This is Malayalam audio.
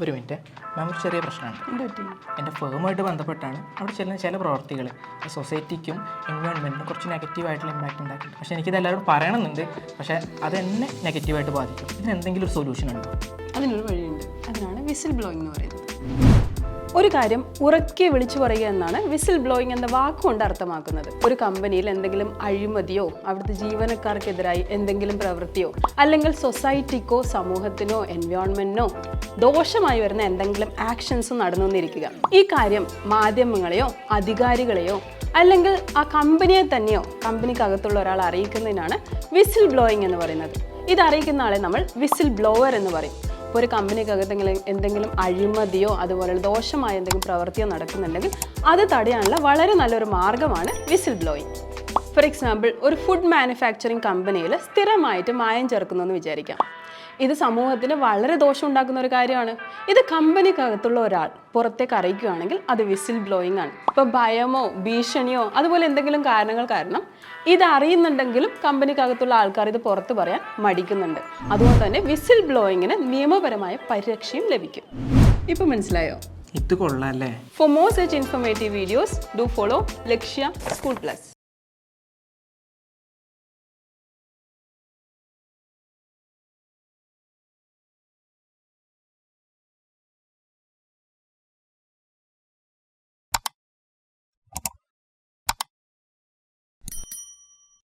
ഒരു മിനിറ്റ്. മാം ഒരു ചെറിയ പ്രശ്നമാണ് എന്റെ ഫേമുമായിട്ട് ബന്ധപ്പെട്ടാണ് അവിടെ ചെല്ലുന്ന ചില പ്രവർത്തികൾ സൊസൈറ്റിക്കും എൻവയോൺമെന്റിനും കുറച്ച് നെഗറ്റീവായിട്ടുള്ള ഇമ്പാക്റ്റ് ഉണ്ടാക്കുന്നത് പക്ഷേ എനിക്കിത് എല്ലാവരോടും പറയണമെന്നുണ്ട്. പക്ഷേ അത് എന്നെ നെഗറ്റീവായിട്ട് ബാധിക്കും. ഇതിന് എന്തെങ്കിലും ഒരു സൊല്യൂഷൻ ഉണ്ടോ? അതിനൊരു വഴിയുണ്ട്. അതിനാണ് വിസിൽ ബ്ലോയിങ് എന്ന് പറയുന്നത്. ഒരു കാര്യം ഉറക്കെ വിളിച്ചു പറയുക എന്നാണ് വിസിൽ ബ്ലോയിങ് എന്ന വാക്കുകൊണ്ട് അർത്ഥമാക്കുന്നത്. ഒരു കമ്പനിയിൽ എന്തെങ്കിലും അഴിമതിയോ അവിടുത്തെ ജീവനക്കാർക്കെതിരായി എന്തെങ്കിലും പ്രവൃത്തിയോ അല്ലെങ്കിൽ സൊസൈറ്റിക്കോ സമൂഹത്തിനോ എൻവയോൺമെന്റിനോ ദോഷമായി വരുന്ന എന്തെങ്കിലും ആക്ഷൻസ് നടന്നു വന്നിരിക്കുക ഈ കാര്യം മാധ്യമങ്ങളെയോ അധികാരികളെയോ അല്ലെങ്കിൽ ആ കമ്പനിയെ തന്നെയോ കമ്പനിക്കകത്തുള്ള ഒരാൾ അറിയിക്കുന്നതിനാണ് വിസിൽ ബ്ലോയിങ് എന്ന് പറയുന്നത്. ഇത് അറിയിക്കുന്ന ആളെ നമ്മൾ വിസിൽ ബ്ലോവർ എന്ന് പറയും. ഇപ്പോൾ ഒരു കമ്പനിക്കകത്ത് എന്തെങ്കിലും എന്തെങ്കിലും അഴിമതിയോ അതുപോലെ ദോഷമായ എന്തെങ്കിലും പ്രവൃത്തിയോ നടക്കുന്നുണ്ടെങ്കിൽ അത് തടയാനുള്ള വളരെ നല്ലൊരു മാർഗമാണ് വിസിൽ ബ്ലോയിങ്. ഫോർ എക്സാമ്പിൾ ഒരു ഫുഡ് മാനുഫാക്ചറിങ് കമ്പനിയിൽ സ്ഥിരമായിട്ട് മായം ചേർക്കുന്നു എന്ന് വിചാരിക്കാം. ഇത് സമൂഹത്തിന് വളരെ ദോഷം ഉണ്ടാക്കുന്ന ഒരു കാര്യമാണ്. ഇത് കമ്പനിക്കകത്തുള്ള ഒരാൾ പുറത്തേക്ക് അറിയിക്കുകയാണെങ്കിൽ അത് വിസിൽ ബ്ലോയിങ് ആണ്. ഇപ്പോൾ ഭയമോ ഭീഷണിയോ അതുപോലെ എന്തെങ്കിലും കാരണങ്ങൾ കാരണം ഇത് അറിയുന്നുണ്ടെങ്കിലും കമ്പനിക്കകത്തുള്ള ആൾക്കാർ ഇത് പുറത്ത് പറയാൻ മടിക്കുന്നുണ്ട്. അതുകൊണ്ട് തന്നെ വിസിൽ ബ്ലോയിങ്ങിന് നിയമപരമായ പരിരക്ഷയും ലഭിക്കും. ഇപ്പം മനസ്സിലായോ? ഇത് കൊള്ളാം അല്ലേ? For more such informative videos do follow Lakshya school plus